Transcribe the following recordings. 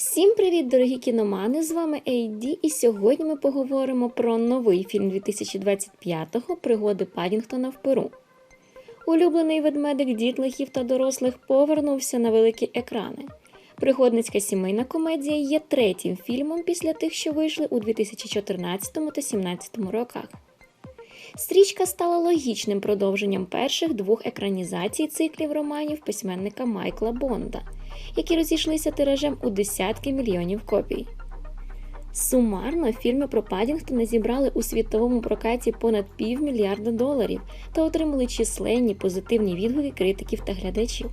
Всім привіт, дорогі кіномани! З вами Ейді, і сьогодні ми поговоримо про новий фільм 2025-го Пригоди Падінгтона в Перу. Улюблений ведмедик дітлахів та дорослих повернувся на великі екрани. Пригодницька сімейна комедія є третім фільмом після тих, що вийшли у 2014 та 2017 роках. Стрічка стала логічним продовженням перших двох екранізацій циклів романів письменника Майкла Бонда, які розійшлися тиражем у десятки мільйонів копій. Сумарно фільми про Падінгтона зібрали у світовому прокаті понад півмільярда доларів та отримали численні позитивні відгуки критиків та глядачів.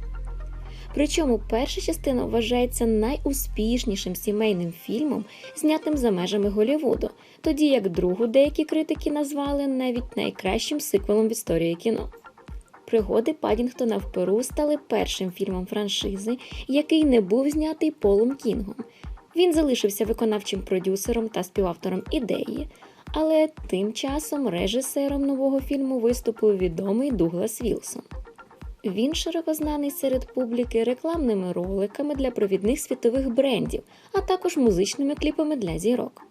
Причому перша частина вважається найуспішнішим сімейним фільмом, знятим за межами Голлівуду, тоді як другу деякі критики назвали навіть найкращим сиквелом в історії кіно. Пригоди Падінгтона в Перу стали першим фільмом франшизи, який не був знятий Полом Кінгом. Він залишився виконавчим продюсером та співавтором ідеї, але тим часом режисером нового фільму виступив відомий Дуглас Вілсон. Він широко знаний серед публіки рекламними роликами для провідних світових брендів, а також музичними кліпами для зірок.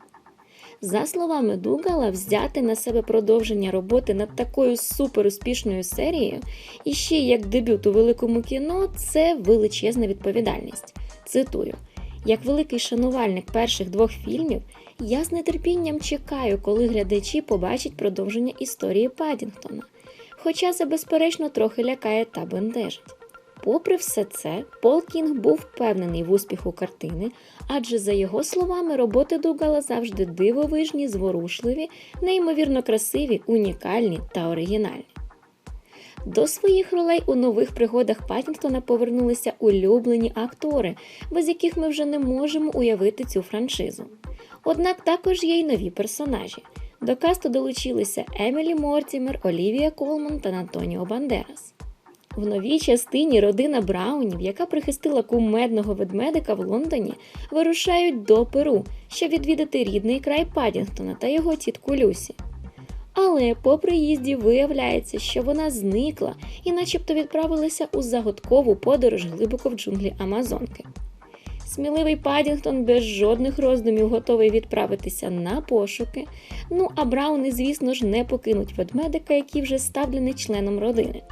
За словами Дугала, взяти на себе продовження роботи над такою суперуспішною серією і ще як дебют у великому кіно це величезна відповідальність. Цитую: як великий шанувальник перших двох фільмів, я з нетерпінням чекаю, коли глядачі побачать продовження історії Падінгтона. Хоча це, безперечно, трохи лякає та бентежить. Попри все це, Пол Кінг був впевнений в успіху картини, адже, за його словами, роботи Дугала завжди дивовижні, зворушливі, неймовірно красиві, унікальні та оригінальні. До своїх ролей у нових пригодах Паттінгтона повернулися улюблені актори, без яких ми вже не можемо уявити цю франшизу. Однак також є й нові персонажі. До касту долучилися Емілі Мортімер, Олівія Колман та Антоніо Бандерас. В новій частині родина Браунів, яка прихистила кумедного ведмедика в Лондоні, вирушають до Перу, щоб відвідати рідний край Падінгтона та його тітку Люсі. Але по приїзді виявляється, що вона зникла і начебто відправилася у загадкову подорож глибоко в джунглі Амазонки. Сміливий Падінгтон без жодних роздумів готовий відправитися на пошуки. Ну а Брауни, звісно ж, не покинуть ведмедика, який вже став членом родини.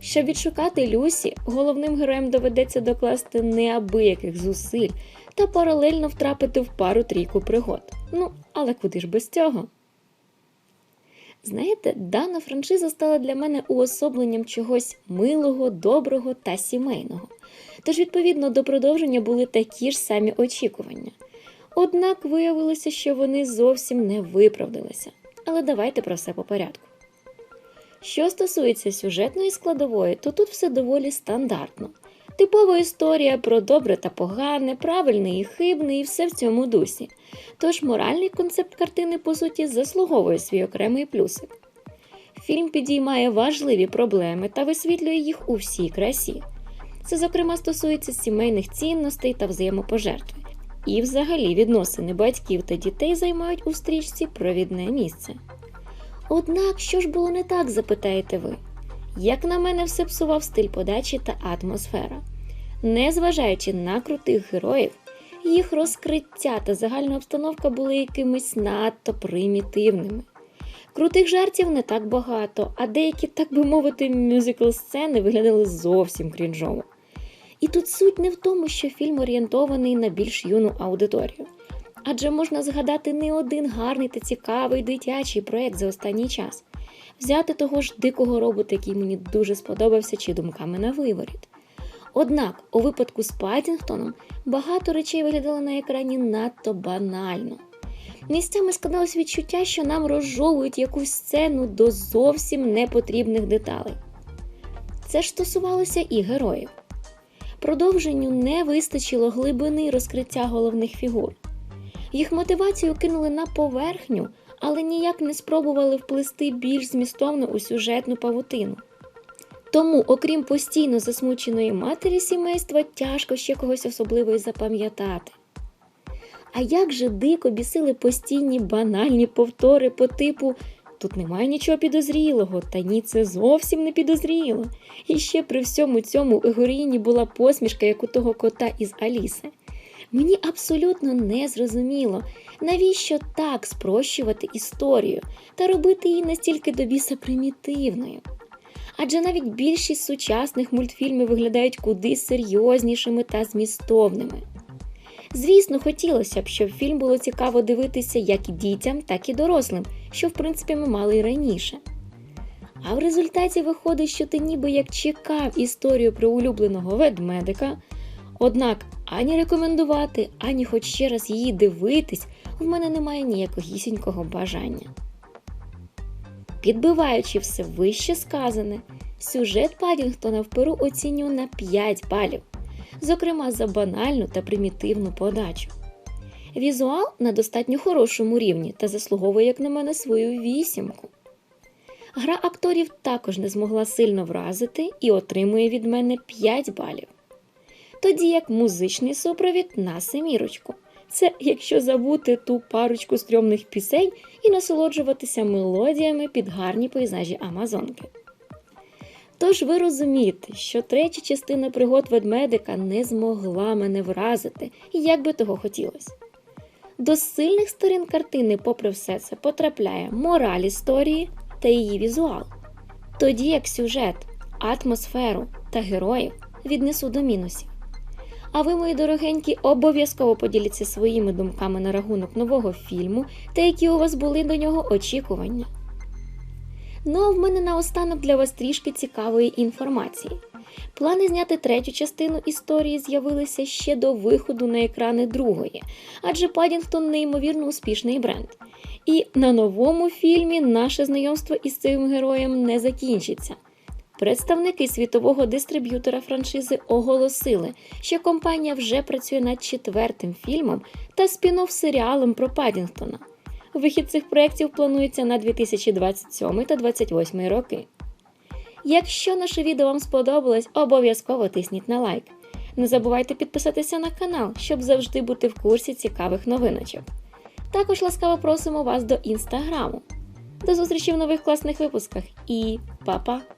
Щоб відшукати Люсі, головним героям доведеться докласти неабияких зусиль та паралельно втрапити в пару трійку пригод. Ну, але куди ж без цього? Знаєте, дана франшиза стала для мене уособленням чогось милого, доброго та сімейного. Тож, відповідно, до продовження були такі ж самі очікування. Однак виявилося, що вони зовсім не виправдалися. Але давайте про все по порядку. Що стосується сюжетної складової, то тут все доволі стандартно. Типова історія про добре та погане, правильне і хибне, і все в цьому дусі. Тож моральний концепт картини, по суті, заслуговує свій окремий плюсик. Фільм підіймає важливі проблеми та висвітлює їх у всій красі. Це, зокрема, стосується сімейних цінностей та взаємопожертви. І, взагалі, відносини батьків та дітей займають у стрічці провідне місце. Однак, що ж було не так, запитаєте ви? Як на мене, все псував стиль подачі та атмосфера. Незважаючи на крутих героїв, їх розкриття та загальна обстановка були якимись надто примітивними. Крутих жартів не так багато, а деякі, так би мовити, мюзикл сцени виглядали зовсім крінжово. І тут суть не в тому, що фільм орієнтований на більш юну аудиторію. Адже можна згадати не один гарний та цікавий дитячий проєкт за останній час, взяти того ж дикого робота, який мені дуже сподобався, чи думками на виворіт. Однак, у випадку з Падінгтоном багато речей виглядало на екрані надто банально. Місцями складалось відчуття, що нам розжовують якусь сцену до зовсім непотрібних деталей. Це ж стосувалося і героїв. Продовженню не вистачило глибини розкриття головних фігур. Їх мотивацію кинули на поверхню, але ніяк не спробували вплести більш змістовно у сюжетну павутину. Тому, окрім постійно засмученої матері сімейства, тяжко ще когось особливо й запам'ятати. А як же дико бісили постійні банальні повтори по типу Тут немає нічого підозрілого, та ні, це зовсім не підозріло. І ще при всьому цьому у героїні була посмішка, як у того кота із Аліси. Мені абсолютно не зрозуміло, навіщо так спрощувати історію та робити її настільки до біса примітивною. Адже навіть більшість сучасних мультфільмів виглядають куди серйознішими та змістовними. Звісно, хотілося б, щоб фільм було цікаво дивитися як і дітям, так і дорослим, що в принципі ми мали і раніше. А в результаті виходить, що ти ніби як чекав історію про улюбленого ведмедика, однак ані рекомендувати, ані хоч ще раз її дивитись, в мене немає ніякогісінького бажання. Підбиваючи все вище сказане, сюжет Падінгтона в Перу оцінюю на 5 балів, зокрема за банальну та примітивну подачу. Візуал на достатньо хорошому рівні та заслуговує, як на мене, свою вісімку. Гра акторів також не змогла сильно вразити і отримує від мене 5 балів. Тоді як музичний супровід на семірочку. Це якщо забути ту парочку стрьомних пісень і насолоджуватися мелодіями під гарні пейзажі Амазонки. Тож ви розумієте, що третя частина пригод ведмедика не змогла мене вразити, як би того хотілося. До сильних сторін картини, попри все це, потрапляє мораль історії та її візуал. Тоді як сюжет, атмосферу та героїв віднесу до мінусів. А ви, мої дорогенькі, обов'язково поділіться своїми думками на рахунок нового фільму та які у вас були до нього очікування. Ну а в мене наостанок для вас трішки цікавої інформації. Плани зняти третю частину історії з'явилися ще до виходу на екрани другої, адже Падінгтон неймовірно успішний бренд. І на новому фільмі наше знайомство із цим героєм не закінчиться. Представники світового дистриб'ютора франшизи оголосили, що компанія вже працює над четвертим фільмом та спін-офф серіалом про Падінгтона. Вихід цих проєктів планується на 2027 та 2028 роки. Якщо наше відео вам сподобалось, обов'язково тисніть на лайк. Не забувайте підписатися на канал, щоб завжди бути в курсі цікавих новиночок. Також ласкаво просимо вас до інстаграму. До зустрічі в нових класних випусках і па-па!